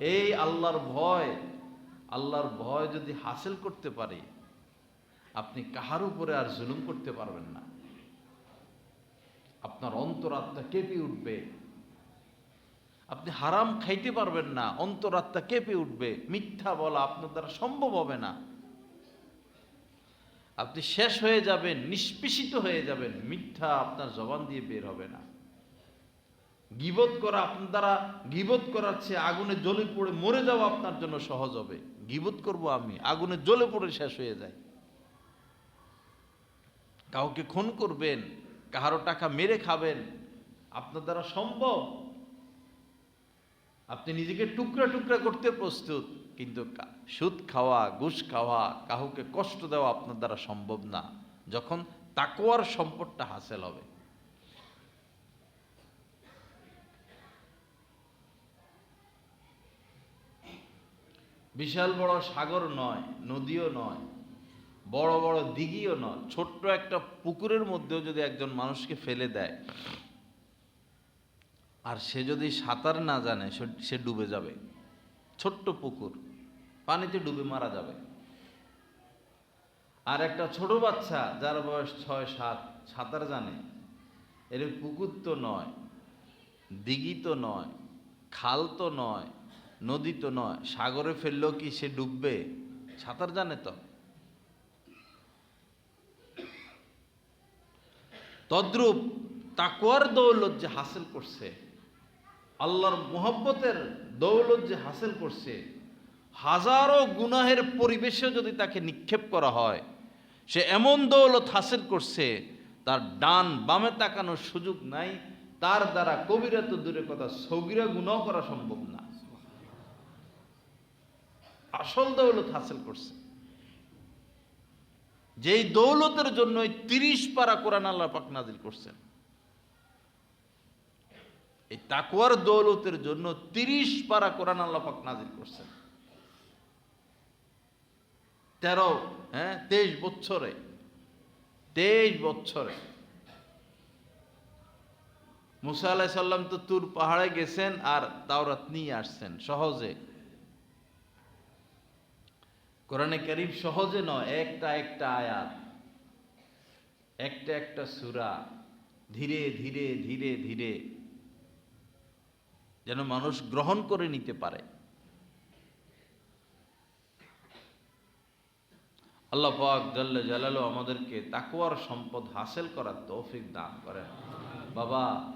এই আল্লাহর ভয় আল্লাহর ভয় যদি হাসিল করতে পারি, আপনি কাহার উপরে আর জুলুম করতে পারবেন না। আপনার অন্তরাত্মা কেঁপে উঠবে। আপনি হারাম খাইতে পারবেন না, অন্তরাত্মা কেঁপে উঠবে। মিথ্যা বলা আপনার দ্বারা সম্ভব হবে না। আপনি শেষ হয়ে যাবেন, নিষ্পেষিত হয়ে যাবেন, মিথ্যা আপনার জবান দিয়ে বের হবে না। গিবত করা আপনার দ্বারা গিবত করার চেয়ে আগুনে জ্বলে পড়ে মরে যাওয়া আপনার জন্য সহজ হবে। গিবত করব আমি, আগুনে জ্বলে পড়ে শেষ হয়ে যায়। কাউকে খুন করবেন কাহারো টাকা মেরে খাবেন, আপনার দ্বারা সম্ভব। আপনি নিজেকে টুকরা টুকরা করতে প্রস্তুত, কিন্তু সুদ খাওয়া, ঘুষ খাওয়া, কাউকে কষ্ট দেওয়া আপনার দ্বারা সম্ভব না। যখন তাকোয়ার সম্পদটা হাসিল হবে। বিশাল বড় সাগর নয়, নদীও নয়, বড় বড় দিঘিও নয়, ছোট্ট একটা পুকুরের মধ্যেও যদি একজন মানুষকে ফেলে দেয়, আর সে যদি সাঁতার না জানে, সে- ডুবে যাবে। ছোট্ট পুকুর, পানিতে ডুবে মারা যাবে। আর একটা ছোট বাচ্চা, যার বয়স ছয়, সাত, সাঁতার জানে। এর পুকুর তো নয়, দিঘি তো নয়, খাল তো নয় নদী তো নয়, সাগরে ফেললেও কি সে ডুববে? সাঁতার জানে তো। তদ্রূপ তাকুয়ার দৌলত যে হাসিল করছে, আল্লাহর মোহব্বতের দৌলত যে হাসিল করছে, হাজারো গুনাহের পরিবেশে যদি তাকে নিক্ষেপ করা হয়, সে এমন দৌলত হাসিল করছে, তার ডান বামে তাকানোর সুযোগ নাই, তার দ্বারা কবিরা তো দূরে কথা, সগিরা গুণাও করা সম্ভব না। আসল দৌলত হাসিল করছে। যেই দৌলতের জন্য তিরিশ পারা কোরআন আল্লাহ পাক নাজিল করছেন, এই তাকুয়ার দৌলতের জন্য তিরিশ পারা কোরআন আল্লাহ পাক নাজিল করছেন। তেরো হ্যাঁ তেইশ বছরে তেইশ বছরে মুসা আলাহ সাল্লাম তো তুর পাহাড়ে গেছেন আর তাওরাত নিয়ে আসছেন সহজে। কোরআনে করিম সহজে নয়, একটা একটা আয়াত, একটা একটা সুরা, ধীরে ধীরে ধীরে ধীরে যেন মানুষ গ্রহণ করে নিতে পারে। আল্লাহ পাক জাল্লা জালালো আমাদেরকে তাকুয়ার সম্পদ হাসিল করার তৌফিক দান করেন। বাবা